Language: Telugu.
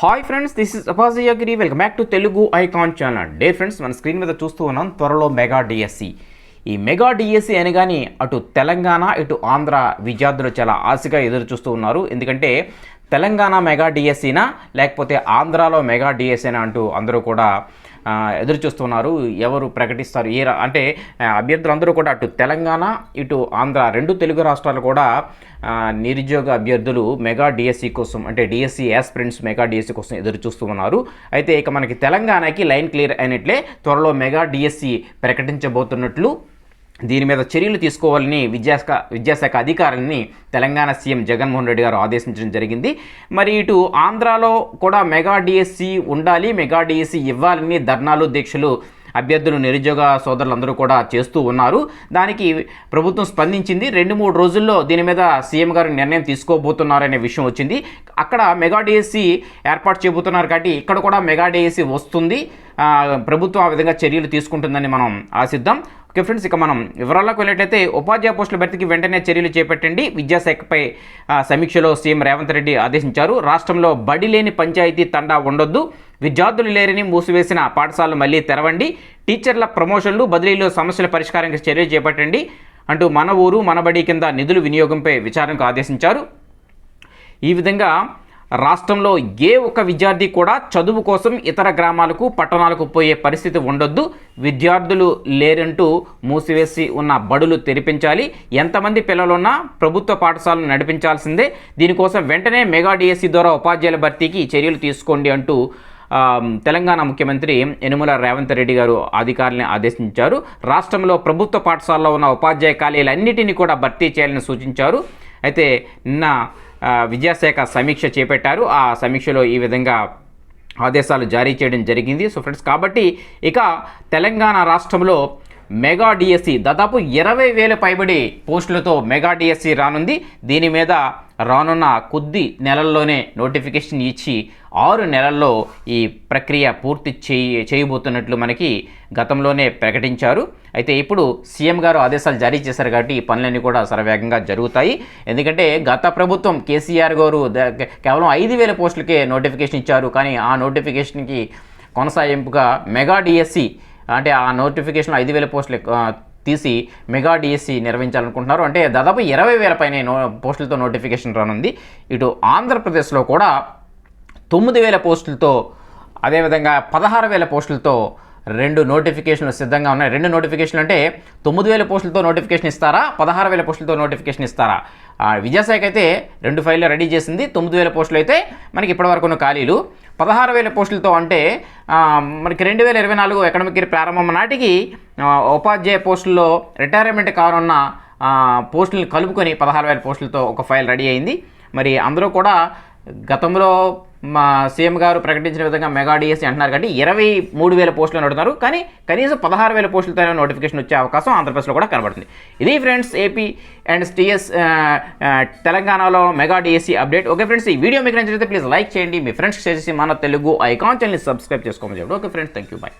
Hi friends this is Apajayagiri welcome back to Telugu icon channel day friends మన స్క్రీన్ మీద చూస్తూ ఉన్నాం త్వరలో మెగా డిఎస్సి ఈ మెగా డిఎస్సి అనగానే అటు తెలంగాణ ఇటు ఆంధ్ర విద్యార్థులు చాలా ఆశగా ఎదురు చూస్తూ ఉన్నారు. ఎందుకంటే తెలంగాణ మెగా డిఎస్సీనా లేకపోతే ఆంధ్రాలో మెగా డిఎస్సీనా అంటూ అందరూ కూడా ఎదురు చూస్తున్నారు. ఎవరు ప్రకటిస్తారు? ఏ రా- అంటే అభ్యర్థులందరూ కూడా అటు తెలంగాణ ఇటు ఆంధ్ర రెండు తెలుగు రాష్ట్రాలు కూడా నిరుద్యోగ అభ్యర్థులు మెగా డిఎస్సి కోసం అంటే డిఎస్సి యాస్పిరెంట్స్ మెగా డిఎస్సి కోసం ఎదురు చూస్తూ ఉన్నారు. అయితే ఇక మనకి తెలంగాణకి లైన్ క్లియర్ అయినట్లే త్వరలో మెగా డిఎస్సి ప్రకటించబోతున్నట్లు దీని మీద చర్యలు తీసుకోవాలని విద్యాశాఖ విద్యాశాఖ అధికారులని తెలంగాణ సీఎం జగన్మోహన్ రెడ్డి గారు ఆదేశించడం జరిగింది. మరి ఇటు ఆంధ్రాలో కూడా మెగా డిఎస్సి ఉండాలి మెగా డిఎస్సి ఇవ్వాలని ధర్నాలు దీక్షలు అభ్యర్థులు నిరుద్యోగ సోదరులందరూ కూడా చేస్తూ ఉన్నారు. దానికి ప్రభుత్వం స్పందించింది. రెండు మూడు రోజుల్లో దీని మీద సీఎం గారు నిర్ణయం తీసుకోబోతున్నారనే విషయం వచ్చింది. అక్కడ మెగా డిఎస్సి ఏర్పాటు చేయబోతున్నారు కాబట్టి ఇక్కడ కూడా మెగా డిఎస్సి వస్తుంది. ప్రభుత్వం ఆ విధంగా చర్యలు తీసుకుంటుందని మనం ఆశిద్దాం. ఓకే ఫ్రెండ్స్ ఇక మనం వివరాల్లోకి వెళ్ళేటైతే ఉపాధ్యాయ పోస్టుల భర్తీకి వెంటనే చర్యలు చేపట్టండి. విద్యాశాఖపై సమీక్షలో సీఎం రేవంత్ రెడ్డి ఆదేశించారు. రాష్ట్రంలో బడి లేని పంచాయతీ తండా ఉండొద్దు. విద్యార్థులు లేరని మూసివేసిన పాఠశాలలు మళ్ళీ తెరవండి. టీచర్ల ప్రమోషన్లు బదిలీలో సమస్యల పరిష్కారానికి చర్యలు చేపట్టండి అంటూ మన ఊరు మన బడి కింద నిధులు వినియోగంపై విచారణకు ఆదేశించారు. ఈ విధంగా రాష్ట్రంలో ఏ ఒక్క విద్యార్థి కూడా చదువు కోసం ఇతర గ్రామాలకు పట్టణాలకు పోయే పరిస్థితి ఉండొద్దు. విద్యార్థులు లేరంటూ మూసివేసి ఉన్న బడులు తెరిపించాలి. ఎంతమంది పిల్లలున్నా ప్రభుత్వ పాఠశాలను నడిపించాల్సిందే. దీనికోసం వెంటనే మెగా డిఎస్సి ద్వారా ఉపాధ్యాయుల భర్తీకి చర్యలు తీసుకోండి అంటూ తెలంగాణ ముఖ్యమంత్రి యనుమల రేవంత్ రెడ్డి గారు అధికారులను ఆదేశించారు. రాష్ట్రంలో ప్రభుత్వ పాఠశాలలో ఉన్న ఉపాధ్యాయ ఖాళీలన్నిటినీ కూడా భర్తీ చేయాలని సూచించారు. అయితే నిన్న విద్యాశాఖ సమీక్ష చేపట్టారు. ఆ సమీక్షలో ఈ విధంగా ఆదేశాలు జారీ చేయడం జరిగింది. సో ఫ్రెండ్స్ కాబట్టి ఇక తెలంగాణ రాష్ట్రంలో మెగా డిఎస్సి దాదాపు ఇరవై వేల పైబడి పోస్టులతో మెగా డిఎస్సి రానుంది. దీని మీద రానున్న కొద్ది నెలల్లోనే నోటిఫికేషన్ ఇచ్చి ఆరు నెలల్లో ఈ ప్రక్రియ పూర్తి చేయి చేయబోతున్నట్లు మనకి గతంలోనే ప్రకటించారు. అయితే ఇప్పుడు సీఎం గారు ఆదేశాలు జారీ చేశారు కాబట్టి ఈ పనులన్నీ కూడా సరవేగంగా జరుగుతాయి. ఎందుకంటే గత ప్రభుత్వం కేసీఆర్ గారు కేవలం ఐదు వేల పోస్టులకే నోటిఫికేషన్ ఇచ్చారు. కానీ ఆ నోటిఫికేషన్కి కొనసాగింపుగా మెగా డిఎస్సి అంటే ఆ నోటిఫికేషన్ ఐదు వేల పోస్టులు తీసి మెగా డిఎస్సి నిర్వహించాలనుకుంటున్నారు. అంటే దాదాపు ఇరవై వేల పైన నో పోస్టులతో నోటిఫికేషన్ రానుంది. ఇటు ఆంధ్రప్రదేశ్లో కూడా తొమ్మిది వేల పోస్టులతో అదేవిధంగా పదహారు వేల పోస్టులతో రెండు నోటిఫికేషన్లు సిద్ధంగా ఉన్నాయి. రెండు నోటిఫికేషన్లు అంటే తొమ్మిది వేల పోస్టులతో నోటిఫికేషన్ ఇస్తారా? పదహారు వేల పోస్టులతో నోటిఫికేషన్ ఇస్తారా? విజయశాఖ విద్యాశాఖ అయితే రెండు ఫైళ్ళు రెడీ చేసింది. తొమ్మిది వేల పోస్టులు అయితే మనకి ఇప్పటివరకు ఉన్న ఖాళీలు. పదహారు వేల పోస్టులతో అంటే మనకి రెండు వేల ఇరవై నాలుగు అకాడమిక్ ఇయర్ ప్రారంభం నాటికి ఉపాధ్యాయ పోస్టుల్లో రిటైర్మెంట్ కానున్న పోస్టులను కలుపుకొని పదహారు వేల పోస్టులతో ఒక ఫైల్ రెడీ అయింది. మరి అందరూ కూడా గతంలో మా సీఎం గారు ప్రకటించిన విధంగా మెగా డిఎస్సీ అంటున్నారు కాబట్టి ఇరవై మూడు వేల పోస్టులు నడుతున్నారు కానీ కనీసం పదహారు వేల పోస్టులతో నోటిఫికేషన్ వచ్చే అవకాశం ఆంధ్రప్రదేశ్లో కూడా కనబడుతుంది. ఇది ఫ్రెండ్స్ ఏపీ అండ్ టీఎస్ తెలంగాణలో mega DSC update. Okay friends ఈ వీడియో మీకు నచ్చితే ప్లీజ్ లైక్ చేయండి. మీ ఫ్రెండ్స్ చేసి మన తెలుగు ఐకాన్ ఛానల్ని సబ్స్క్రైబ్ చేసుకోమని చెప్పండి. Okay friends thank you bye.